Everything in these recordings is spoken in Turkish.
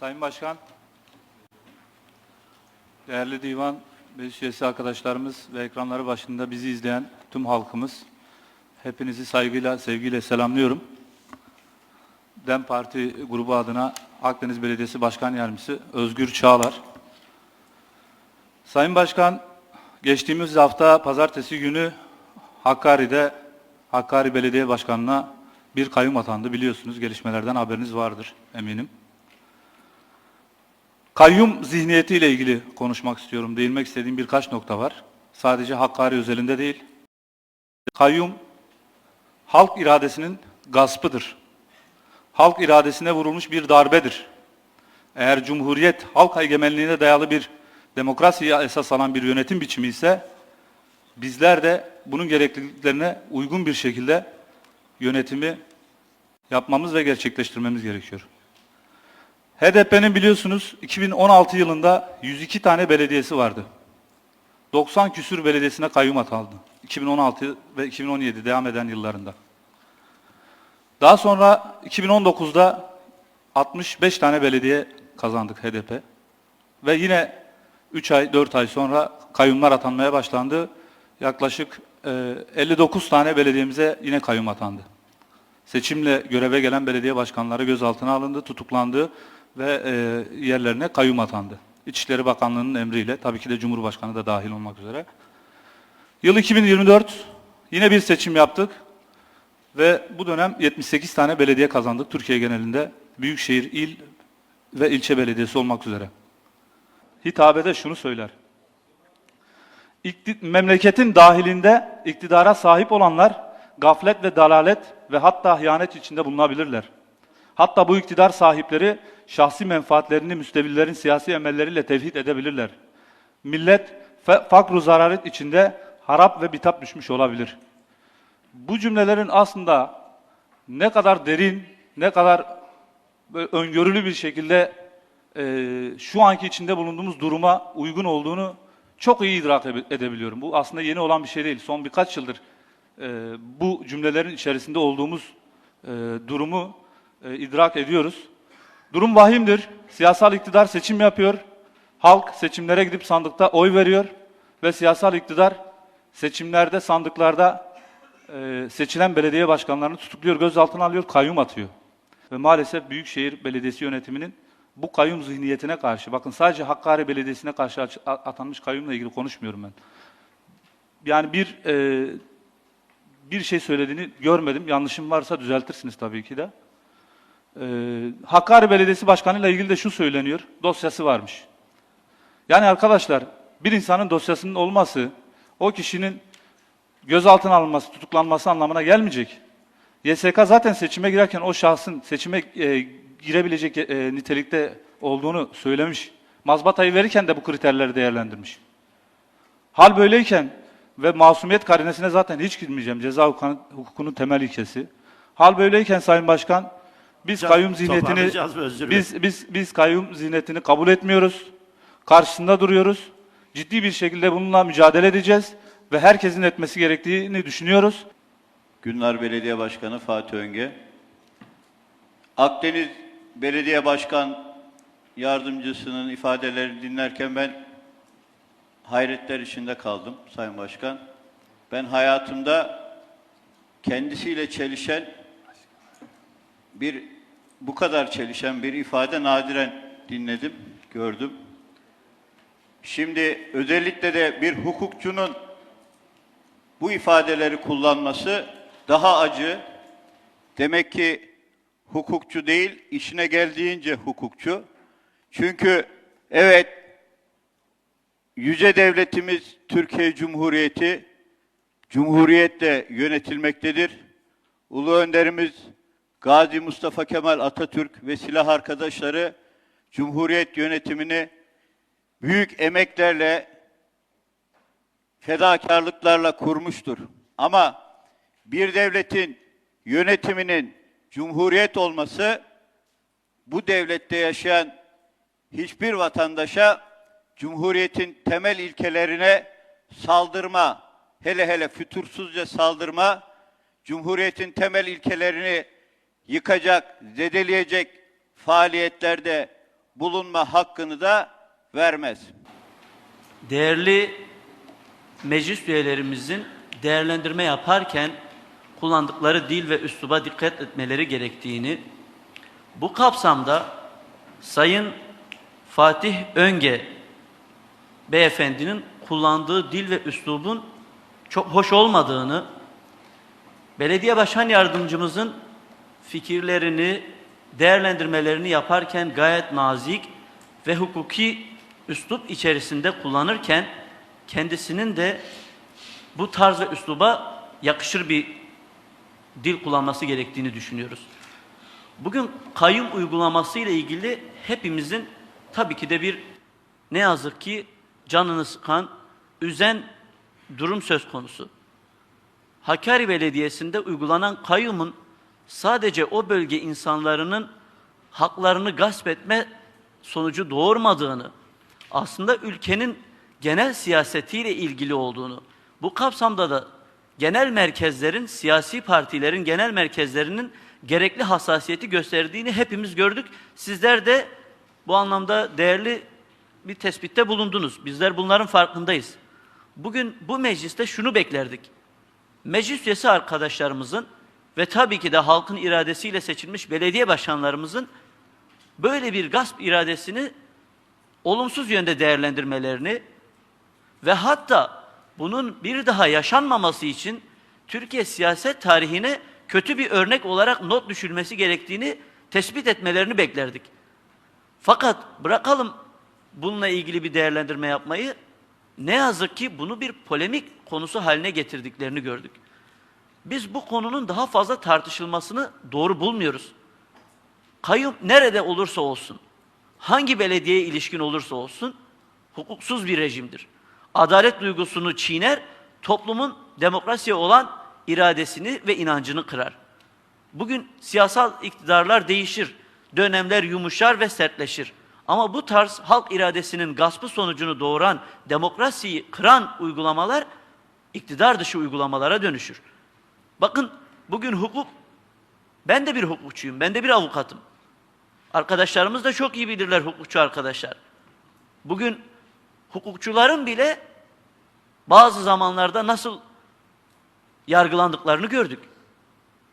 Sayın Başkan, değerli divan meclis üyesi arkadaşlarımız ve ekranları başında bizi izleyen tüm halkımız, hepinizi saygıyla, sevgiyle selamlıyorum. DEM Parti grubu adına Akdeniz Belediyesi Başkan Yardımcısı Özgür Çağlar. Sayın Başkan, geçtiğimiz hafta pazartesi günü Hakkari'de Hakkari Belediye Başkanı'na bir kayyum atandı. Biliyorsunuz gelişmelerden haberiniz vardır eminim. Kayyum zihniyetiyle ilgili konuşmak istiyorum. Değinmek istediğim birkaç nokta var. Sadece Hakkari özelinde değil. Kayyum halk iradesinin gaspıdır. Halk iradesine vurulmuş bir darbedir. Eğer cumhuriyet halk egemenliğine dayalı bir demokrasiye esas alan bir yönetim biçimi ise bizler de bunun gerekliliklerine uygun bir şekilde yönetimi yapmamız ve gerçekleştirmemiz gerekiyor. HDP'nin biliyorsunuz 2016 yılında 102 tane belediyesi vardı. 90 küsür belediyesine kayyum atandı. 2016 ve 2017 devam eden yıllarında. Daha sonra 2019'da 65 tane belediye kazandık HDP. Ve yine 3 ay 4 ay sonra kayyumlar atanmaya başlandı. Yaklaşık e, 59 tane belediyemize yine kayyum atandı. Seçimle göreve gelen belediye başkanları gözaltına alındı, tutuklandı ve e, yerlerine kayyum atandı. İçişleri Bakanlığı'nın emriyle, tabii ki de Cumhurbaşkanı da dahil olmak üzere. Yıl 2024, yine bir seçim yaptık ve bu dönem 78 tane belediye kazandık Türkiye genelinde. Büyükşehir, il ve ilçe belediyesi olmak üzere. Hitabede şunu söyler. İkti- memleketin dahilinde iktidara sahip olanlar gaflet ve dalalet ve hatta hıyanet içinde bulunabilirler. Hatta bu iktidar sahipleri şahsi menfaatlerini müstevillerin siyasi emelleriyle tevhid edebilirler. Millet fakru zararet içinde harap ve bitap düşmüş olabilir. Bu cümlelerin aslında ne kadar derin, ne kadar böyle öngörülü bir şekilde e, şu anki içinde bulunduğumuz duruma uygun olduğunu çok iyi idrak ede- edebiliyorum. Bu aslında yeni olan bir şey değil. Son birkaç yıldır e, bu cümlelerin içerisinde olduğumuz e, durumu e, idrak ediyoruz. Durum vahimdir. Siyasal iktidar seçim yapıyor. Halk seçimlere gidip sandıkta oy veriyor ve siyasal iktidar seçimlerde sandıklarda e, seçilen belediye başkanlarını tutukluyor, gözaltına alıyor, kayyum atıyor. Ve maalesef Büyükşehir Belediyesi yönetiminin bu kayyum zihniyetine karşı, bakın sadece Hakkari Belediyesi'ne karşı atanmış kayyumla ilgili konuşmuyorum ben. Yani bir e, bir şey söylediğini görmedim. Yanlışım varsa düzeltirsiniz tabii ki de. E, Hakkari Belediyesi Başkanı ile ilgili de şu söyleniyor. Dosyası varmış. Yani arkadaşlar bir insanın dosyasının olması o kişinin gözaltına alınması, tutuklanması anlamına gelmeyecek. YSK zaten seçime girerken o şahsın seçime e, girebilecek e, nitelikte olduğunu söylemiş. Mazbatayı verirken de bu kriterleri değerlendirmiş. Hal böyleyken ve masumiyet karinesine zaten hiç girmeyeceğim. Ceza hukukunun temel ilkesi. Hal böyleyken Sayın Başkan biz Hocam, kayyum zihniyetini biz biz biz kayyum zihniyetini kabul etmiyoruz. Karşısında duruyoruz. Ciddi bir şekilde bununla mücadele edeceğiz ve herkesin etmesi gerektiğini düşünüyoruz. Günler Belediye Başkanı Fatih Önge. Akdeniz Belediye Başkan Yardımcısının ifadelerini dinlerken ben hayretler içinde kaldım Sayın Başkan. Ben hayatımda kendisiyle çelişen bir bu kadar çelişen bir ifade nadiren dinledim, gördüm. Şimdi özellikle de bir hukukçunun bu ifadeleri kullanması daha acı. Demek ki hukukçu değil, işine geldiğince hukukçu. Çünkü evet, yüce devletimiz Türkiye Cumhuriyeti, Cumhuriyetle yönetilmektedir. Ulu önderimiz Gazi Mustafa Kemal Atatürk ve silah arkadaşları Cumhuriyet yönetimini büyük emeklerle fedakarlıklarla kurmuştur. Ama bir devletin yönetiminin cumhuriyet olması bu devlette yaşayan hiçbir vatandaşa cumhuriyetin temel ilkelerine saldırma, hele hele fütursuzca saldırma, cumhuriyetin temel ilkelerini yıkacak, zedeleyecek faaliyetlerde bulunma hakkını da vermez. değerli meclis üyelerimizin değerlendirme yaparken kullandıkları dil ve üsluba dikkat etmeleri gerektiğini, bu kapsamda Sayın Fatih Önge beyefendinin kullandığı dil ve üslubun çok hoş olmadığını, belediye başkan yardımcımızın fikirlerini, değerlendirmelerini yaparken gayet nazik ve hukuki üslup içerisinde kullanırken kendisinin de bu tarz ve üsluba yakışır bir dil kullanması gerektiğini düşünüyoruz. Bugün kayyum uygulaması ile ilgili hepimizin tabii ki de bir ne yazık ki canını sıkan, üzen durum söz konusu. Hakkari Belediyesi'nde uygulanan kayyumun sadece o bölge insanlarının haklarını gasp etme sonucu doğurmadığını, aslında ülkenin genel siyasetiyle ilgili olduğunu, bu kapsamda da genel merkezlerin, siyasi partilerin genel merkezlerinin gerekli hassasiyeti gösterdiğini hepimiz gördük. Sizler de bu anlamda değerli bir tespitte bulundunuz. Bizler bunların farkındayız. Bugün bu mecliste şunu beklerdik meclis üyesi arkadaşlarımızın ve tabii ki de halkın iradesiyle seçilmiş belediye başkanlarımızın böyle bir gasp iradesini olumsuz yönde değerlendirmelerini ve hatta bunun bir daha yaşanmaması için Türkiye siyaset tarihine kötü bir örnek olarak not düşülmesi gerektiğini tespit etmelerini beklerdik. Fakat bırakalım bununla ilgili bir değerlendirme yapmayı. Ne yazık ki bunu bir polemik konusu haline getirdiklerini gördük. Biz bu konunun daha fazla tartışılmasını doğru bulmuyoruz. Kayyum nerede olursa olsun, hangi belediyeye ilişkin olursa olsun hukuksuz bir rejimdir. Adalet duygusunu çiğner, toplumun demokrasiye olan iradesini ve inancını kırar. Bugün siyasal iktidarlar değişir, dönemler yumuşar ve sertleşir. Ama bu tarz halk iradesinin gaspı sonucunu doğuran, demokrasiyi kıran uygulamalar iktidar dışı uygulamalara dönüşür. Bakın bugün hukuk, ben de bir hukukçuyum, ben de bir avukatım. Arkadaşlarımız da çok iyi bilirler hukukçu arkadaşlar. Bugün hukukçuların bile bazı zamanlarda nasıl yargılandıklarını gördük.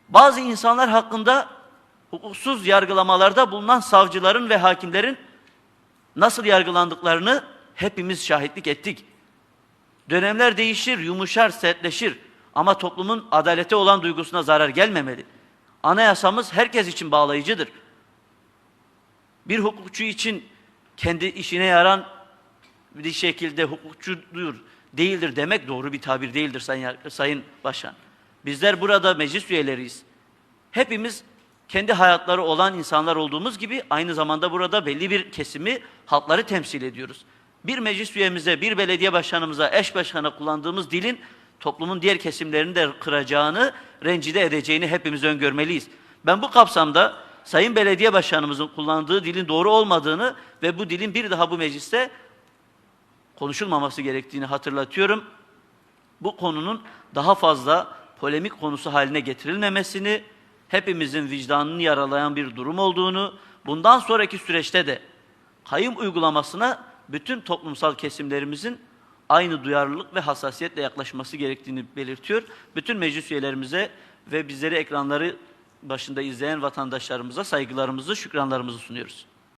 Bazı insanlar hakkında hukuksuz yargılamalarda bulunan savcıların ve hakimlerin nasıl yargılandıklarını hepimiz şahitlik ettik. Dönemler değişir, yumuşar, sertleşir ama toplumun adalete olan duygusuna zarar gelmemeli. Anayasamız herkes için bağlayıcıdır. Bir hukukçu için kendi işine yaran bir şekilde hukukçudur, değildir demek doğru bir tabir değildir Sayın, Başkan. Bizler burada meclis üyeleriyiz. Hepimiz kendi hayatları olan insanlar olduğumuz gibi aynı zamanda burada belli bir kesimi halkları temsil ediyoruz. Bir meclis üyemize, bir belediye başkanımıza, eş başkana kullandığımız dilin toplumun diğer kesimlerini de kıracağını, rencide edeceğini hepimiz öngörmeliyiz. Ben bu kapsamda Sayın Belediye Başkanımızın kullandığı dilin doğru olmadığını ve bu dilin bir daha bu mecliste konuşulmaması gerektiğini hatırlatıyorum. Bu konunun daha fazla polemik konusu haline getirilmemesini, hepimizin vicdanını yaralayan bir durum olduğunu, bundan sonraki süreçte de kayyum uygulamasına bütün toplumsal kesimlerimizin aynı duyarlılık ve hassasiyetle yaklaşması gerektiğini belirtiyor. Bütün meclis üyelerimize ve bizleri ekranları başında izleyen vatandaşlarımıza saygılarımızı, şükranlarımızı sunuyoruz.